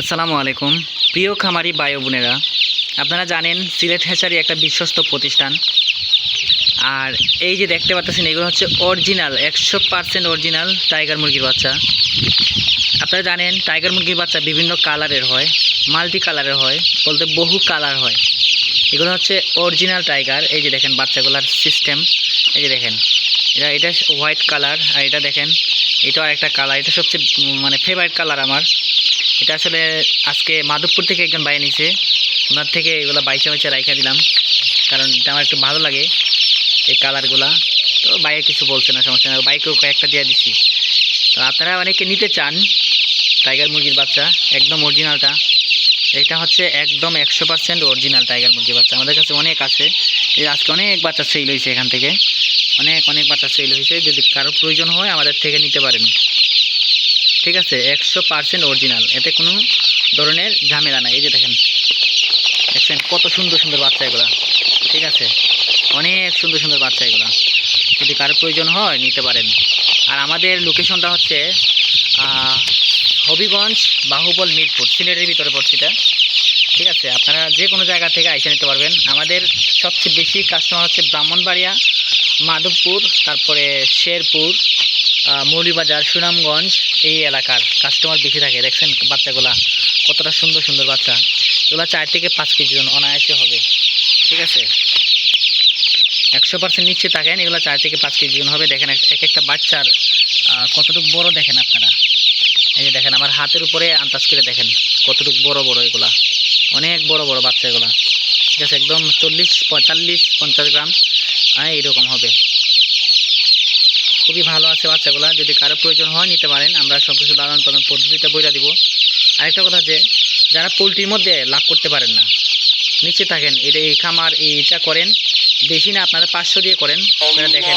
আসসালামু আলাইকুম। প্রিয় খামারি বায়ু বোনেরা, আপনারা জানেন সিলেট হ্যাচারি একটা বিশ্বস্ত প্রতিষ্ঠান। আর এই যে দেখতে পাচ্ছেন, এগুলো হচ্ছে অরিজিনাল, একশো পার্সেন্ট অরিজিনাল টাইগার মুরগির বাচ্চা। আপনারা জানেন, টাইগার মুরগির বাচ্চা বিভিন্ন কালারের হয় মাল্টি কালারের হয়, বলতে বহু কালার হয়। এগুলো হচ্ছে অরিজিনাল টাইগার, এই যে দেখেন বাচ্চাগুলার সিস্টেম। এই যে দেখেন, এটা এটা হোয়াইট কালার আর এটা দেখেন, এটাও একটা কালার এটা সবচেয়ে মানে ফেভারিট কালার আমার। এটা আসলে আজকে মাধবপুর থেকে একজন বাইরে নিছে ওনার থেকে এগুলো বাইচা বাইচা রাইখা দিলাম। কারণ এটা আমার একটু ভালো লাগে এই কালারগুলা। তো বাইরে কিছু বলছে না, সমস্যা না বাইকেও কয়েকটা দিয়ে দিছি। তো আপনারা অনেকে নিতে চান টাইগার মুরগির বাচ্চা, একদম অরিজিনালটা এটা হচ্ছে একদম একশো পার্সেন্ট অরিজিনাল টাইগার মুরগির বাচ্চা। আমাদের কাছে অনেক আছে। এই আজকে অনেক বাচ্চা সেল হয়েছে এখান থেকে। অনেক অনেক বাচ্চা সেল হয়েছে। যদি কারও প্রয়োজন হয় আমাদের থেকে নিতে পারেন। ঠিক আছে, একশো পার্সেন্ট অরিজিনাল এতে কোনো ধরনের ঝামেলা নাই। এই যে দেখেন, দেখছেন কত সুন্দর সুন্দর বাচ্চা এগুলা। ঠিক আছে, অনেক সুন্দর সুন্দর বাচ্চা এগুলা। যদি কারও প্রয়োজন হয়, নিতে পারেন। আর আমাদের লোকেশনটা হচ্ছে হবিগঞ্জ বাহুবল মিরপুর, সিলেটের ভিতরে পড়ছে এটা। ঠিক আছে, আপনারা যে কোনো জায়গা থেকে আইসা নিতে পারবেন। আমাদের সবচেয়ে বেশি কাস্টমার হচ্ছে ব্রাহ্মণবাড়িয়া, মাধবপুর, তারপরে শেরপুর মৌলিবাজার, সুনামগঞ্জ এই এলাকার কাস্টমার বেশি থাকে। দেখছেন বাচ্চাগুলা? কতটা সুন্দর সুন্দর বাচ্চা। এগুলো চার থেকে পাঁচ কেজি জন অনায়াসে হবে। ঠিক আছে? একশো পার্সেন্ট নিচ্ছে থাকেন, এগুলো চার থেকে পাঁচ কেজি হবে। দেখেন এক এক একটা বাচ্চার কতটুকু বড় দেখেন আপনারা। এই যে দেখেন, আমার হাতের উপরে আন্দাজ করে দেখেন কতটুকু বড় বড় এগুলা। অনেক বড় বড় বাচ্চা এগুলা। ঠিক আছে? একদম চল্লিশ, পঁয়তাল্লিশ, পঞ্চাশ গ্রাম এইরকম হবে। খুবই ভালো আছে বাচ্চাগুলা। যদি কারও প্রয়োজন হয় নিতে পারেন, আমরা সব কিছু লালন পালন পদ্ধতিটা বইটা দিব। আরেকটা কথা যে, যারা পোলট্রির মধ্যে লাভ করতে পারেন না নিচে থাকেন, এটা এই খামার এইটা করেন, বেশি না আপনারা পাঁচশো দিয়ে করেন, আপনারা দেখেন।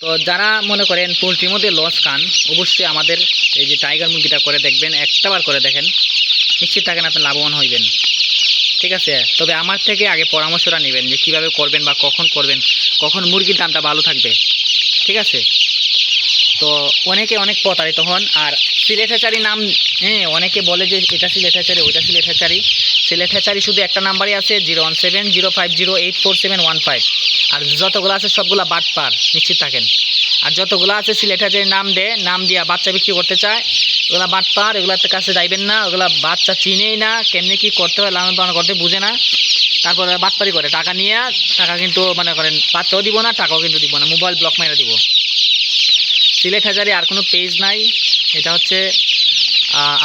তো যারা মনে করেন পোলট্রির মধ্যে লস খান, অবশ্যই আমাদের এই যে টাইগার মুরগিটা করে দেখবেন, একটাবার করে দেখেন, নিশ্চিত থাকেন আপনি লাভবান হইবেন। ঠিক আছে? তবে আমার থেকে আগে পরামর্শটা নেবেন যে কীভাবে করবেন বা কখন করবেন, কখন মুরগির দামটা ভালো থাকবে। ঠিক আছে? তো অনেকে অনেক প্রতারিত হন আর সিলেট নাম হ্যাঁ অনেকে বলে যে এটা সিলেট ওইটা সিলেট হ্যাচারি সিলেট শুধু একটা নাম্বারই আছে, zero one seven, zero five, zero eight, four seven, one five. আর যতগুলো আছে সবগুলো বাট পার, নিশ্চিত থাকেন। আর যতগুলো আছে সিলেট নাম দে, নাম দিয়া বাচ্চা বিক্রি করতে চায়, ওগুলা বাট পার এগুলোর কাছে যাইবেন না, ওগুলা বাচ্চা চিনেই না, কেমনি কী করতে হয়, লালন পালন করতে বুঝে না। তারপরে বাটপারি করে, টাকা নিয়ে, টাকা কিন্তু মনে করেন বাচ্চাও দিব না, টাকাও কিন্তু দিব না মোবাইল ব্লক মেরে দিব। সিলেট হাজারে আর কোনো পেজ নাই, এটা হচ্ছে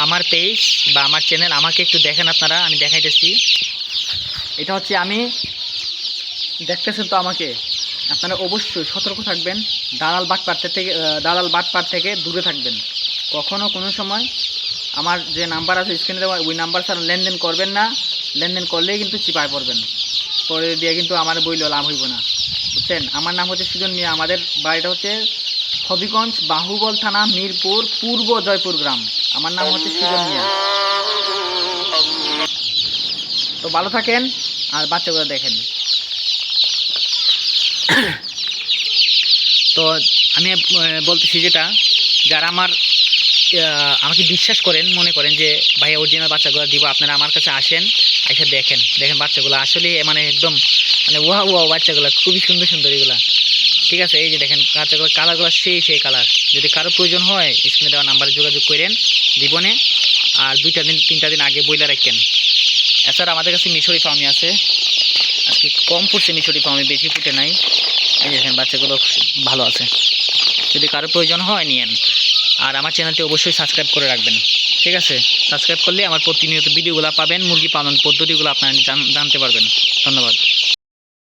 আমার পেজ বা আমার চ্যানেল আমাকে একটু দেখেন আপনারা, আমি দেখাইতেছি। এটা হচ্ছে আমি, দেখতেছেন তো আমাকে? আপনারা অবশ্যই সতর্ক থাকবেন, দালাল বাটপার থেকে দালাল বাটপার থেকে দূরে থাকবেন। কখনো কোনো সময় আমার যে নাম্বার আছে স্ক্রিনে দেওয়া, ওই নাম্বার ছাড়া লেনদেন করবেন না। লেনদেন করলেই কিন্তু চিপায় পড়বেন। পরে দিয়ে কিন্তু আমার বইলেও লাভ হইব না। বুঝছেন? আমার নাম হচ্ছে সুজন মিয়া। আমাদের বাড়িটা হচ্ছে হবিগঞ্জ বাহুবল থানা মিরপুর, পূর্ব জয়পুর গ্রাম। আমার নাম হচ্ছে সুজন মিয়া। তো ভালো থাকেন আর বাচ্চাগুলো দেখেন। তো আমি বলতেছি যেটা, যারা আমার আমাকে বিশ্বাস করেন, মনে করেন যে, ভাই অরিজিনাল বাচ্চাগুলো দিব, আপনারা আমার কাছে আসেন এসে দেখেন। দেখেন বাচ্চাগুলো, আসলে মানে একদম মানে ওয়া ওয়া বাচ্চাগুলো, খুবই সুন্দর সুন্দর এগুলা। ঠিক আছে, এই যে দেখেন, বাচ্চাগুলো, কালারগুলো সেই সেই কালার। যদি কারও প্রয়োজন হয় স্ক্রিনে দেওয়া নাম্বারে যোগাযোগ করেন, দিবনে, আর দুইটা দিন, তিনটা দিন আগে বইলা রাখেন। এছাড়া আমাদের কাছে মিশরি ফার্মি আছে। আজকে কম ফুটছে মিশরি ফার্মি বেশি ফুটে নাই। এই দেখেন, বাচ্চাগুলো ভালো আছে। যদি কারও প্রয়োজন হয়, নিয়েন। আর আমার চ্যানেলটি অবশ্যই সাবস্ক্রাইব করে রাখবেন। ঠিক আছে? সাবস্ক্রাইব করলে আমার প্রতিনিয়ত ভিডিওগুলো পাবেন, মুরগি পালন পদ্ধতিগুলো আপনারা জানতে পারবেন। ধন্যবাদ।